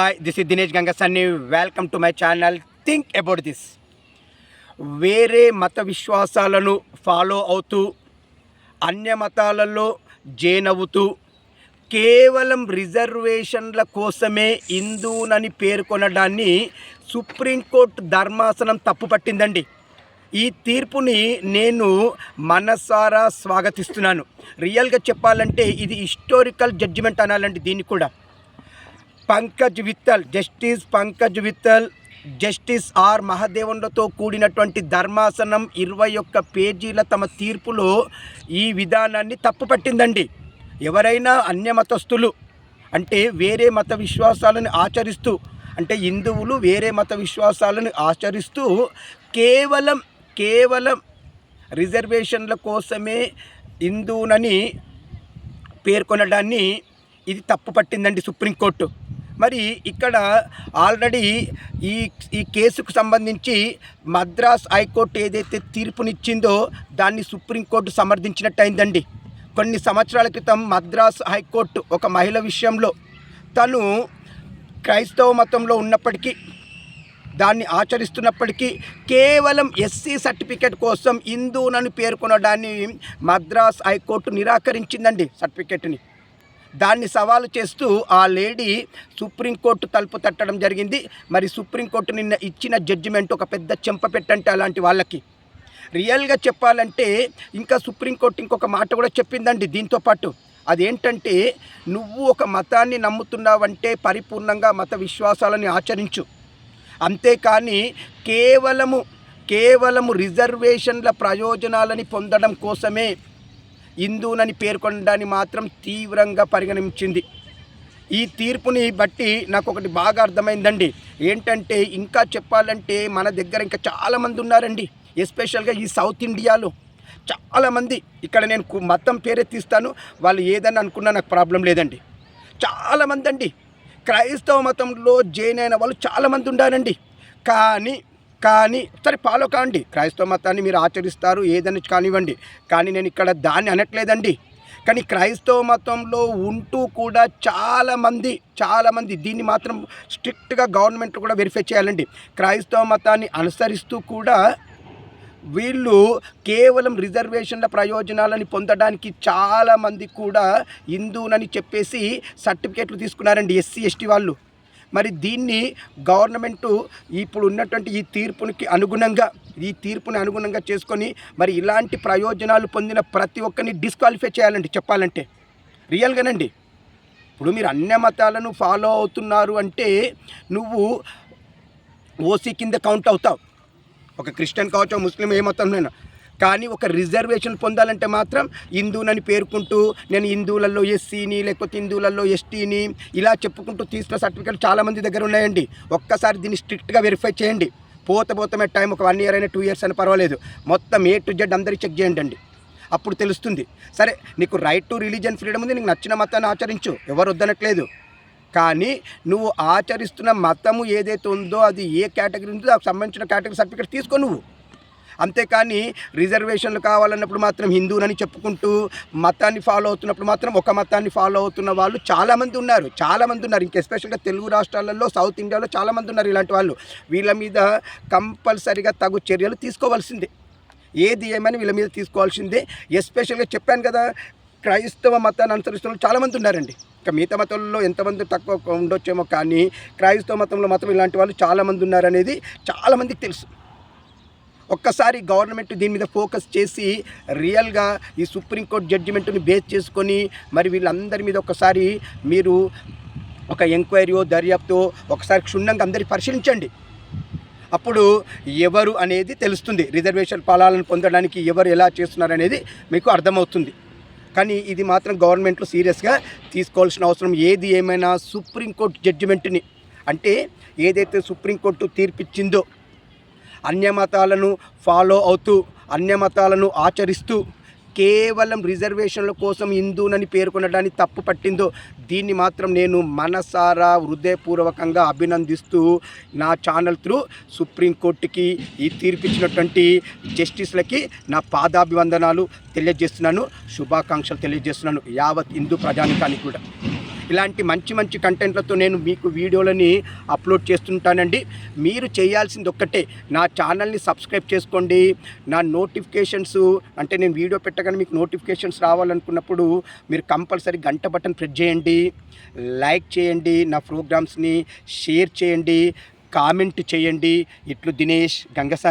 Hi this is Dinesh Gangasanni welcome to my channel think about this వేరే మత విశ్వాసాలను follow అవుతూ అన్య మతాలలో జైన్ కేవలం రిజర్వేషన్ల కోసమే హిందూనని పేర్కొనడాన్ని సుప్రీంకోర్టు ధర్మాసనం తప్పుపట్టిందండి ఈ తీర్పుని నేను మనసారా స్వాగతిస్తున్నాను. రియల్గా చెప్పాలంటే ఇది హిస్టారికల్ జడ్జిమెంట్ అనాలండి దీన్ని కూడా. Pankaj Vithal justice Pankaj Vithal justice R మహదేవన్లతో కూడినటువంటి ధర్మాసనం ఇరవై ఒక్క పేజీల తమ తీర్పులో ఈ విధానాన్ని తప్పుపట్టిందండి. ఎవరైనా అన్య మతస్థులు అంటే వేరే మత విశ్వాసాలను ఆచరిస్తూ అంటే హిందువులు వేరే మత విశ్వాసాలను ఆచరిస్తూ కేవలం కేవలం రిజర్వేషన్ల కోసమే హిందువునని పేర్కొనడాన్ని ఇది తప్పు పట్టిందండి సుప్రీంకోర్టు. మరి ఇక్కడ ఆల్రెడీ ఈ ఈ కేసుకు సంబంధించి మద్రాస్ హైకోర్టు ఏదైతే తీర్పునిచ్చిందో దాన్ని సుప్రీంకోర్టు సమర్థించినట్టు అయిందండి కొన్ని సంవత్సరాల క్రితం మద్రాస్ హైకోర్టు ఒక మహిళ విషయంలో తను క్రైస్తవ మతంలో ఉన్నప్పటికీ దాన్ని ఆచరిస్తున్నప్పటికీ కేవలం ఎస్సీ సర్టిఫికేట్ కోసం హిందూనని పేర్కొనడాన్ని మద్రాస్ హైకోర్టు నిరాకరించిందండి సర్టిఫికేట్ని. దాన్ని సవాలు చేస్తూ ఆ లేడీ సుప్రీంకోర్టు తలుపు తట్టడం జరిగింది. మరి సుప్రీంకోర్టు నిన్న ఇచ్చిన జడ్జిమెంట్ ఒక పెద్ద చెంప పెట్టంటే అలాంటి వాళ్ళకి. రియల్గా చెప్పాలంటే ఇంకా సుప్రీంకోర్టు ఇంకొక మాట కూడా చెప్పిందండి దీంతో పాటు. అదేంటంటే నువ్వు ఒక మతాన్ని నమ్ముతున్నావంటే పరిపూర్ణంగా మత విశ్వాసాలని ఆచరించు. అంతేకాని కేవలము కేవలము రిజర్వేషన్ల ప్రయోజనాలని పొందడం కోసమే హిందూనని పేర్కొనడాన్ని మాత్రం తీవ్రంగా పరిగణించింది. ఈ తీర్పుని బట్టి నాకు ఒకటి బాగా అర్థమైందండి. ఏంటంటే ఇంకా చెప్పాలంటే మన దగ్గర ఇంకా చాలామంది ఉన్నారండి. ఎస్పెషల్గా ఈ సౌత్ ఇండియాలో చాలామంది. ఇక్కడ నేను మతం పేరెత్తిస్తాను వాళ్ళు ఏదని అనుకున్నా నాకు ప్రాబ్లం లేదండి. చాలామంది అండి క్రైస్తవ మతంలో జైన్ అయిన వాళ్ళు చాలామంది ఉన్నారండి కానీ కానీ సరే ఫాలో కాండి. క్రైస్తవ మతాన్ని మీరు ఆచరిస్తారు ఏదని కానివ్వండి. కానీ నేను ఇక్కడ దాన్ని అనట్లేదండి. కానీ క్రైస్తవ మతంలో ఉంటూ కూడా చాలామంది చాలామంది దీన్ని మాత్రం స్ట్రిక్ట్గా గవర్నమెంట్ కూడా వెరిఫై చేయాలండి. క్రైస్తవ మతాన్ని అనుసరిస్తూ కూడా వీళ్ళు కేవలం రిజర్వేషన్ల ప్రయోజనాలని పొందడానికి చాలామంది కూడా హిందూనని చెప్పేసి సర్టిఫికేట్లు తీసుకున్నారండి ఎస్సీ ఎస్టీ వాళ్ళు. మరి దీన్ని గవర్నమెంటు ఇప్పుడు ఉన్నటువంటి ఈ తీర్పునికి అనుగుణంగా ఈ తీర్పుని అనుగుణంగా చేసుకొని మరి ఇలాంటి ప్రయోజనాలు పొందిన ప్రతి ఒక్కరిని డిస్క్వాలిఫై చేయాలండి చెప్పాలంటే. రియల్గానండి. ఇప్పుడు మీరు అన్య మతాలను ఫాలో అవుతున్నారు అంటే నువ్వు ఓసీ కింద కౌంట్ అవుతావు. ఒక క్రిస్టియన్ కావచ్చు ముస్లిం ఏ మతంలోనైనా కానీ ఒక రిజర్వేషన్ పొందాలంటే మాత్రం హిందువునని పేర్కొంటూ నేను హిందువులలో ఎస్సీని లేకపోతే హిందువులలో ఎస్టీని ఇలా చెప్పుకుంటూ తీసుకున్న సర్టిఫికేట్ చాలామంది దగ్గర ఉన్నాయండి. ఒక్కసారి దీన్ని స్ట్రిక్ట్గా వెరిఫై చేయండి. పోత పోతమే టైం ఒక వన్ ఇయర్ అయినా టూ ఇయర్స్ అయినా పర్వాలేదు. మొత్తం ఏ టు జెడ్ అందరికీ చెక్ చేయండి అండి. అప్పుడు తెలుస్తుంది. సరే నీకు రైట్ టు రిలీజియన్ ఫ్రీడమ్ ఉంది నీకు నచ్చిన మతాన్ని ఆచరించు. ఎవరు వద్దనట్లేదు. కానీ నువ్వు ఆచరిస్తున్న మతము ఏదైతే ఉందో అది ఏ కేటగిరీ ఉందో దానికి సంబంధించిన కేటగిరీ సర్టిఫికేట్ తీసుకో నువ్వు. అంతేకాని రిజర్వేషన్లు కావాలన్నప్పుడు మాత్రం హిందువులని చెప్పుకుంటూ మతాన్ని ఫాలో అవుతున్నప్పుడు మాత్రం ఒక మతాన్ని ఫాలో అవుతున్న వాళ్ళు చాలామంది ఉన్నారు. చాలామంది ఉన్నారు. ఇంకా ఎస్పెషల్గా తెలుగు రాష్ట్రాలలో సౌత్ ఇండియాలో చాలామంది ఉన్నారు ఇలాంటి వాళ్ళు. వీళ్ళ మీద కంపల్సరిగా తగు చర్యలు తీసుకోవాల్సిందే. ఏది ఏమని వీళ్ళ మీద తీసుకోవాల్సిందే. ఎస్పెషల్గా చెప్పాను కదా క్రైస్తవ మతాన్ని అనుసరిస్తున్న వాళ్ళు చాలామంది ఉన్నారండి. ఇంకా మిగతా మతంలో ఎంతమంది తక్కువ ఉండొచ్చేమో కానీ క్రైస్తవ మతంలో మాత్రం ఇలాంటి వాళ్ళు చాలామంది ఉన్నారనేది చాలామందికి తెలుసు. ఒక్కసారి గవర్నమెంట్ దీని మీద ఫోకస్ చేసి రియల్గా ఈ సుప్రీంకోర్టు జడ్జిమెంట్ని బేస్ చేసుకొని మరి వీళ్ళందరి మీద ఒకసారి మీరు ఒక ఎంక్వైరీయో దర్యాప్తు ఒకసారి క్షుణ్ణంగా అందరి పరిశీలించండి. అప్పుడు ఎవరు అనేది తెలుస్తుంది. రిజర్వేషన్ ఫలాలను పొందడానికి ఎవరు ఎలా చేస్తున్నారు అనేది మీకు అర్థమవుతుంది. కానీ ఇది మాత్రం గవర్నమెంట్లో సీరియస్గా తీసుకోవాల్సిన అవసరం. ఏది ఏమైనా సుప్రీంకోర్టు జడ్జిమెంట్ని అంటే ఏదైతే సుప్రీంకోర్టు తీర్పిచ్చిందో అన్యమతాలను ఫాలో అవుతూ అన్యమతాలను ఆచరిస్తూ కేవలం రిజర్వేషన్ల కోసం హిందూనని పేర్కొనడాన్ని తప్పు పట్టిందో దీన్ని మాత్రం నేను మనసారా హృదయపూర్వకంగా అభినందిస్తూ నా ఛానల్ త్రూ సుప్రీంకోర్టుకి ఈ తీర్పిచ్చినటువంటి జస్టిస్లకి నా పాదాభివందనాలు తెలియజేస్తున్నాను శుభాకాంక్షలు తెలియజేస్తున్నాను యావత్ హిందూ ప్రజానికానికి కూడా. ఇలాంటి మంచి మంచి కంటెంట్లతో నేను మీకు వీడియోలని అప్లోడ్ చేస్తుంటానండి. మీరు చేయాల్సింది ఒక్కటే నా ఛానల్ని సబ్స్క్రైబ్ చేసుకోండి. నా నోటిఫికేషన్స్ అంటే నేను వీడియో పెట్టగానే మీకు నోటిఫికేషన్స్ రావాలనుకున్నప్పుడు మీరు కంపల్సరీ గంట బటన్ ప్రెస్ చేయండి. లైక్ చేయండి నా ప్రోగ్రామ్స్ని షేర్ చేయండి కామెంట్ చేయండి. ఇట్లు దినేష్ గంగసా